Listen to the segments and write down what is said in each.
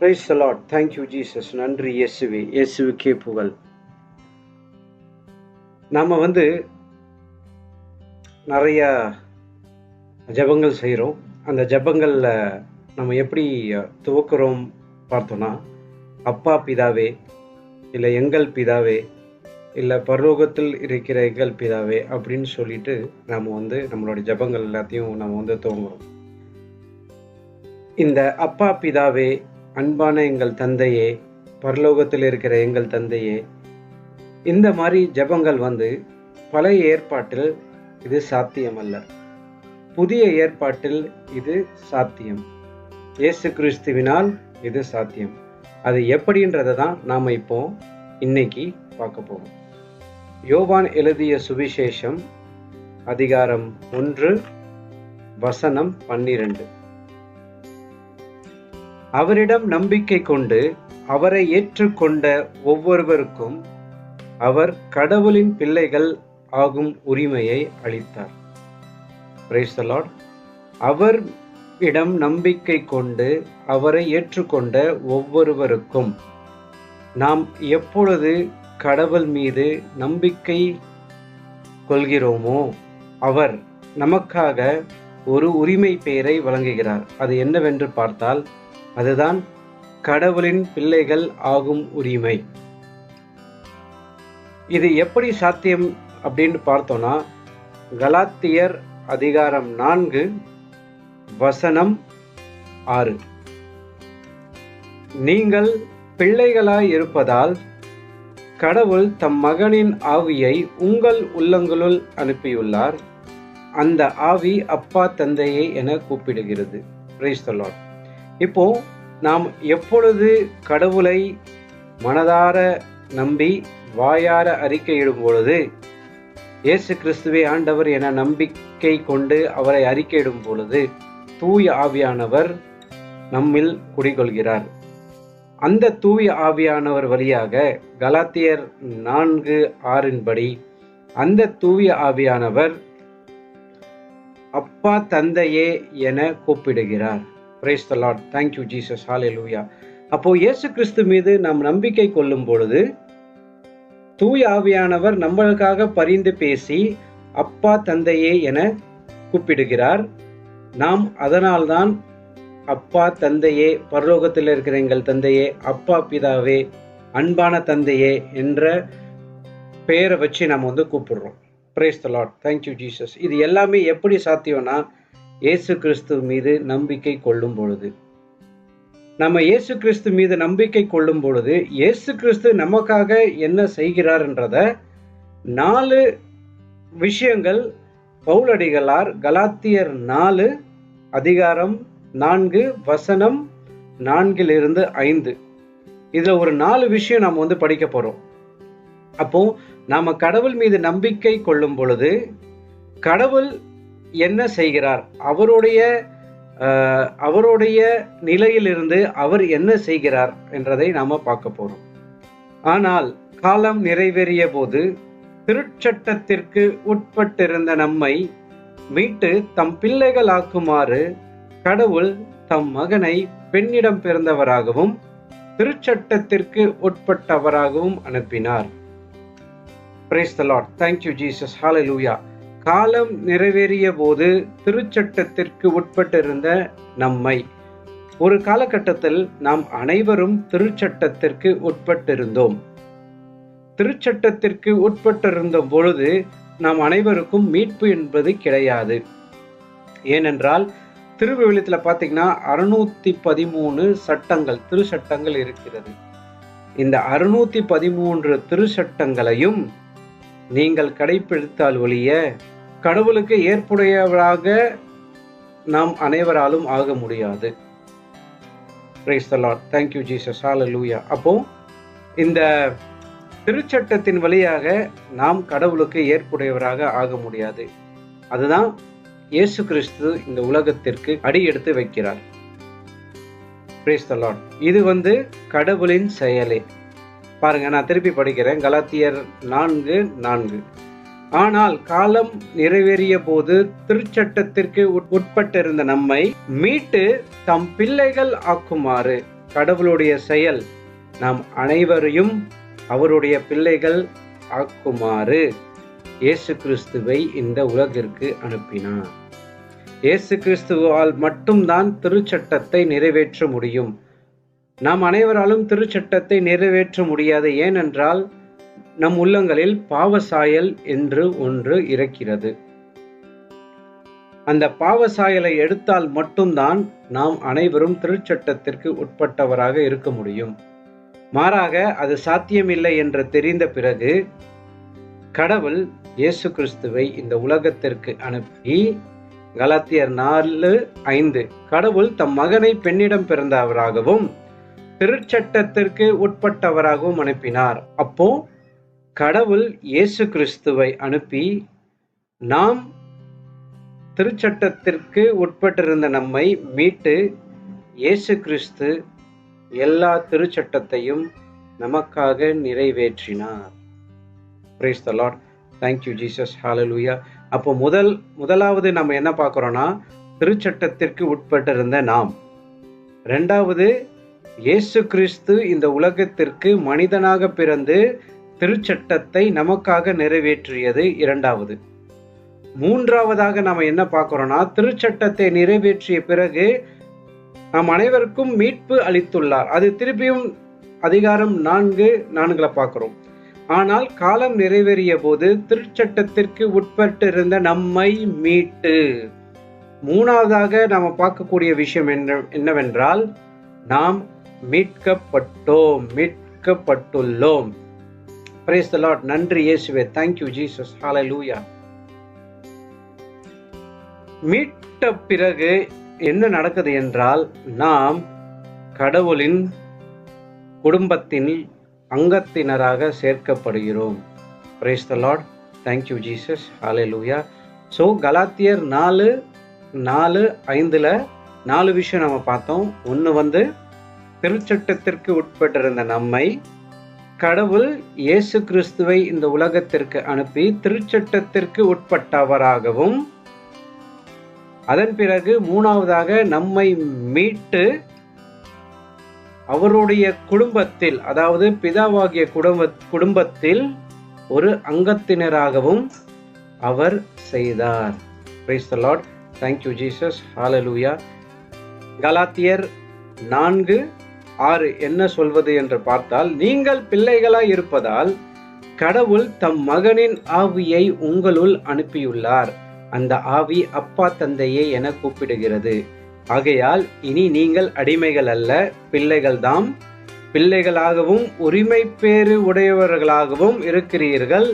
Price allot thank you Jesus நன்றி இயேசுவே. இயேசுவுக்கே புகழ். நாம் வந்து நிறைய ஜெபங்கள் செய்கிறோம் அந்த ஜெபங்களில் நம்ம எப்படி துவக்கிறோம் பார்த்தோன்னா அப்பா பிதாவே இல்லை எங்கள் பிதாவே இல்லை பரலோகத்தில் இருக்கிற எங்கள் பிதாவே அப்படின்னு சொல்லிட்டு நம்ம வந்து நம்மளோட ஜெபங்கள் எல்லாத்தையும் நம்ம வந்து துவங்குறோம். இந்த அப்பா பிதாவே அன்பான எங்கள் தந்தையே பரலோகத்தில் இருக்கிற எங்கள் தந்தையே இந்த மாதிரி ஜெபங்கள் வந்து பழைய ஏற்பாட்டில் இது சாத்தியமல்ல. புதிய ஏற்பாட்டில் இது சாத்தியம். இயேசு கிறிஸ்துவினால் இது சாத்தியம். அது எப்படின்றத தான் நாம் இப்போ இன்னைக்கு பார்க்க போவோம் யோவான் எழுதிய சுவிசேஷம் அதிகாரம் ஒன்று வசனம் பன்னிரண்டு. அவரிடம் நம்பிக்கை கொண்டு அவரை ஏற்றுக்கொண்ட ஒவ்வொருவருக்கும் அவர் கடவுளின் பிள்ளைகள் ஆகும் உரிமையை அளித்தார். அவர் இடம் நம்பிக்கை கொண்டு அவரை ஏற்றுக்கொண்ட ஒவ்வொருவருக்கும் நாம் எப்பொழுது கடவுள் மீது நம்பிக்கை கொள்கிறோமோ அவர் நமக்காக ஒரு உரிமை பெயரை வழங்குகிறார். அது என்னவென்று பார்த்தால் அதுதான் கடவுளின் பிள்ளைகள் ஆகும் உரிமை. இது எப்படி சாத்தியம் அப்படின்னு பார்த்தோம்னா கலாத்தியர் அதிகாரம் நான்கு வசனம் ஆறு. நீங்கள் பிள்ளைகளாய் இருப்பதால் கடவுள் தம் மகனின் ஆவியை உங்கள் உள்ளங்களுள் அனுப்பியுள்ளார். அந்த ஆவி அப்பா தந்தையே என கூப்பிடுகிறது. பிரைஸ் the இப்போ நாம் எப்பொழுது கடவுளை மனதார நம்பி வாயார அறிக்கையிடும் பொழுது இயேசு கிறிஸ்துவே ஆண்டவர் என நம்பிக்கை கொண்டு அவரை அறிக்கையிடும் பொழுது தூய ஆவியானவர் நம்மில் குடிகொள்கிறார். அந்த தூய ஆவியானவர் வழியாக கலாத்தியர் நான்கு ஆறின்படி அந்த தூய ஆவியானவர் அப்பா தந்தையே என கூப்பிடுகிறார். Praise the lord thank you Jesus ஹalleluya அப்போ இயேசு கிறிஸ்து மீது நாம் நம்பிக்கை கொள்ளும் பொழுது தூய் ஆவியானவர் நம்மளுக்காக பரிந்து பேசி அப்பா தந்தையே என கூப்பிடுகிறார். நாம் அதனால்தான் அப்பா தந்தையே பரலோகத்தில் இருக்கிற எங்கள் தந்தையே அப்பா பிதாவே அன்பான தந்தையே என்ற பெயரை வச்சு நம்ம வந்து கூப்பிடுறோம். Praise the lord thank you Jesus இது எல்லாமே எப்படி சாத்தியம்னா இயேசு கிறிஸ்து மீது நம்பிக்கை கொள்ளும் பொழுது. நம்ம இயேசு கிறிஸ்து மீது நம்பிக்கை கொள்ளும் பொழுது இயேசு கிறிஸ்து நமக்காக என்ன செய்கிறார்ன்றத நாலு விஷயங்கள் பவுலடிகளார் கலாத்தியர் நாலு அதிகாரம் நான்கு வசனம் நான்கிலிருந்து ஐந்து. இதுல ஒரு நாலு விஷயம் நாம் வந்து படிக்க போறோம். அப்போ நாம கடவுள் மீது நம்பிக்கை கொள்ளும் பொழுது கடவுள் என்ன செய்கிறார்? அவருடைய அவருடைய நிலையிலிருந்து அவர் என்ன செய்கிறார் என்றதை நாம பார்க்க போறோம். ஆனால் காலம் நிறைவேறிய போது திருச்சட்டத்திற்கு உட்பட்டிருந்த நம்மை மீட்டு தம் பிள்ளைகளாக்குமாறு கடவுள் தம் மகனை பெண்ணிடம் பிறந்தவராகவும் திருச்சட்டத்திற்கு உட்பட்டவராகவும் அனுப்பினார். Praise the Lord. Thank you, லூயா காலம் நிறைவேறிய போது திருச்சட்டத்திற்கு உட்பட்டிருந்த நம்மை. ஒரு காலகட்டத்தில் நாம் அனைவரும் திருச்சட்டத்திற்கு உட்பட்டிருந்தோம். திருச்சட்டத்திற்கு உட்பட்டிருந்த பொழுது நாம் அனைவருக்கும் மீட்பு என்பது கிடையாது. ஏனென்றால் திருவிவிலியத்தில் பார்த்தீங்கன்னா அறுநூத்தி பதிமூணு சட்டங்கள் திருச்சட்டங்கள் இருக்கிறது. இந்த அறுநூத்தி பதிமூன்று திருச்சட்டங்களையும் நீங்கள் கடைபிடித்தால் ஒழிய கடவுளுக்கு ஏற்புடையவராக நாம் அனைவராலும் ஆக முடியாது. Praise the Lord. Thank you, Jesus. அப்போ இந்த திருச்சட்டத்தின் வழியாக நாம் கடவுளுக்கு ஏற்புடையவராக ஆக முடியாது. அதுதான் இயேசு கிறிஸ்து இந்த உலகத்திற்கு அடி எடுத்து வைக்கிறார். Praise த Lord. இது வந்து கடவுளின் செயலே. பாருங்க நான் திருப்பி படிக்கிறேன். கலாத்தியர் நான்கு நான்கு. ஆனால் காலம் நிறைவேறிய போது திருச்சட்டத்திற்கு உட்- உட்பட்டிருந்த நம்மை மீட்டு தம் பிள்ளைகள் ஆக்குமாறு கடவுளுடைய செயல் நாம் அனைவரையும் அவருடைய பிள்ளைகள் ஆக்குமாறு இயேசு கிறிஸ்துவை இந்த உலகிற்கு அனுப்பினார். இயேசு கிறிஸ்துவால் மட்டும்தான் திருச்சட்டத்தை நிறைவேற்ற முடியும். நாம் அனைவராலும் திருச்சட்டத்தை நிறைவேற்ற முடியாது. ஏனென்றால் நம் உள்ளங்களில் பாவசாயல் என்று ஒன்று இருக்கிறது அந்த பாவசாயலை எடுத்தால் மட்டும்தான் நாம் அனைவரும் திருச்சட்டத்திற்கு உட்பட்டவராக இருக்க முடியும். மாறாக அது சாத்தியமில்லை என்று தெரிந்த பிறகு கடவுள் இயேசு கிறிஸ்துவை இந்த உலகத்திற்கு அனுப்பி கலாத்தியர் நாலு ஐந்து கடவுள் தம் மகனை பெண்ணிடம் பிறந்தவராகவும் திருச்சட்டத்திற்கு உட்பட்டவராகவும் அனுப்பினார். அப்போ கடவுள் இயேசு கிறிஸ்துவை அனுப்பி நாம் திருச்சட்டத்திற்கு உட்பட்டிருந்த நம்மை மீட்டு இயேசு கிறிஸ்து எல்லா திருச்சட்டத்தையும் நமக்காக நிறைவேற்றினார். Praise the lord thank you Jesus hallelujah அப்போ முதல் முதலாவது நம்ம என்ன பார்க்குறோன்னா திருச்சட்டத்திற்கு உட்பட்டிருந்த நாம். ரெண்டாவது இயேசு கிறிஸ்து இந்த உலகத்திற்கு மனிதனாக பிறந்து திருச்சட்டத்தை நமக்காக நிறைவேற்றியது இரண்டாவது. மூன்றாவதாக நாம் என்ன பார்க்குறோன்னா திருச்சட்டத்தை நிறைவேற்றிய பிறகு நாம் அனைவருக்கும் மீட்பு அளித்துள்ளார். அது திருப்பியும் அதிகாரம் நான்கு நான்களை பார்க்குறோம். ஆனால் காலம் நிறைவேறிய போது திருச்சட்டத்திற்கு உட்பட்டிருந்த நம்மை மீட்டு. மூணாவதாக நாம் பார்க்கக்கூடிய விஷயம் என்ன என்னவென்றால் நாம் மீட்கப்பட்டோம் மீட்கப்பட்டுள்ளோம். பிரைஸ் த லாட் நன்றி இயேசுவே. தேங்க்யூ ஜீசஸ் லூயா மீட்ட பிறகு என்ன நடக்குது என்றால் நாம் கடவுளின் குடும்பத்தின் அங்கத்தினராக சேர்க்கப்படுகிறோம். Praise the lord thank you Jesus hallelujah so கலாத்தியர் நாலு நாலு ஐந்தில் நாலு விஷயம் நம்ம பார்த்தோம். ஒன்று வந்து திருச்சட்டத்திற்கு உட்பட்டிருந்த நம்மை கடவுள் இயேசு கிறிஸ்துவை இந்த உலகத்திற்கு அனுப்பி திருச்சட்டத்திற்கு உட்பட்டவராகவும் அதன் பிறகு மூணாவதாக நம்மை மீட்டு அவருடைய குடும்பத்தில் அதாவது பிதாவாகிய குடும்ப குடும்பத்தில் ஒரு அங்கத்தினராகவும் அவர் செய்தார். Praise the lord thank you Jesus hallelujah கலாத்தியர் நான்கு ஆறு என்ன சொல்வது என்று பார்த்தால் நீங்கள் பிள்ளைகளாய் இருப்பதால் கடவுள் தம் மகனின் ஆவியை உங்களுள் அனுப்பியுள்ளார். அந்த ஆவி அப்பா தந்தையே என கூப்பிடுகிறது. ஆகையால் இனி நீங்கள் அடிமைகள் அல்ல பிள்ளைகள்தாம் பிள்ளைகளாகவும் உரிமை பேறு உடையவர்களாகவும் இருக்கிறீர்கள்.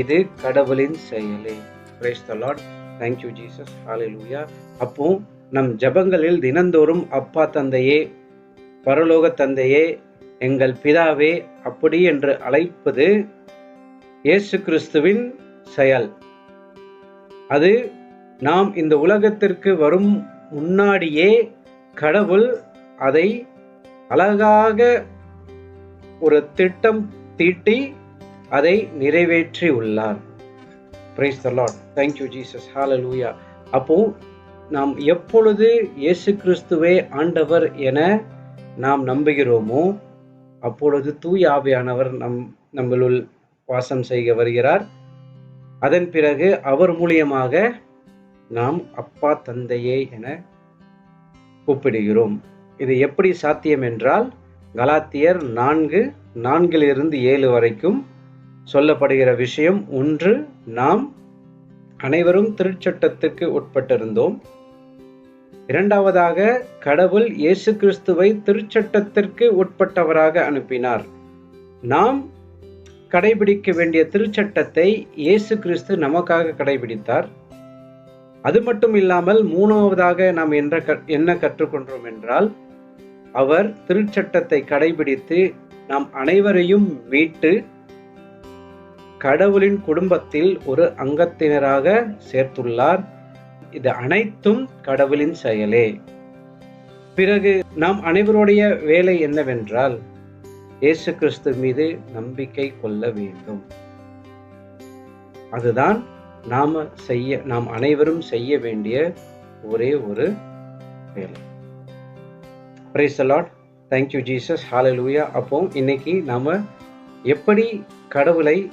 இது கடவுளின் செயலே. Praise the lord thank you Jesus ஹalleluya அப்போ நம் ஜெபங்களில் தினந்தோறும் அப்பா தந்தையே பரலோக தந்தையே எங்கள் பிதாவே அப்படி என்று அழைப்பது இயேசு கிறிஸ்துவின் செயல். அது நாம் இந்த உலகத்திற்கு வரும் முன்னாடியே கடவுள் அதை அழகாக ஒரு திட்டம் தீட்டி அதை நிறைவேற்றி உள்ளார். Praise the lord thank you Jesus ஹalleluya அப்போ நாம் எப்பொழுது இயேசு கிறிஸ்துவே ஆண்டவர் என நாம் நம்புகிறோமோ? அப்பொழுது தூய் ஆவியானவர் நம் நம்மளுள் வாசம் செய்ய வருகிறார். அதன் பிறகு அவர் மூலியமாக நாம் அப்பா தந்தையே என கூப்பிடுகிறோம். இது எப்படி சாத்தியம் என்றால் கலாத்தியர் நான்கு நான்கிலிருந்து ஏழு வரைக்கும் சொல்லப்படுகிற விஷயம் ஒன்று நாம் அனைவரும் திருச்சட்டத்திற்கு உட்பட்டிருந்தோம். இரண்டாவதாக கடவுள் இயேசு கிறிஸ்துவை திருச்சட்டத்திற்கு உட்பட்டவராக அனுப்பினார். நாம் கடைபிடிக்க வேண்டிய திருச்சட்டத்தை இயேசு கிறிஸ்து நமக்காக கடைபிடித்தார். அது மட்டும் இல்லாமல் மூணாவதாக நாம் என்ற என்ன கற்றுக்கொண்டோம் என்றால் அவர் திருச்சட்டத்தை கடைபிடித்து நாம் அனைவரையும் மீட்டு கடவுளின் குடும்பத்தில் ஒரு அங்கத்தினராக சேர்த்துள்ளார். இது அனைத்தும் கடவுளின் செயலே. பிறகு நாம் அனைவருடைய வேலை என்னவென்றால் இயேசு கிறிஸ்து மீது நம்பிக்கை கொள்ள வேண்டும். அதுதான் நாம செய்ய நாம் அனைவரும் செய்ய வேண்டிய ஒரே ஒரு வேலை. Praise the lord thank you Jesus hallelujah அப்போ இன்னைக்கு நாம் எப்படி கடவுளை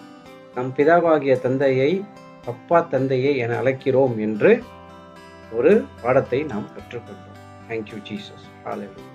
நம் பிதாவாகிய தந்தையை அப்பா தந்தையை என அழைக்கிறோம் என்று ஒரு பாடத்தை நாம் கற்றுக்கொண்டோம். தேங்க்யூ ஜீசஸ் ஆலயம்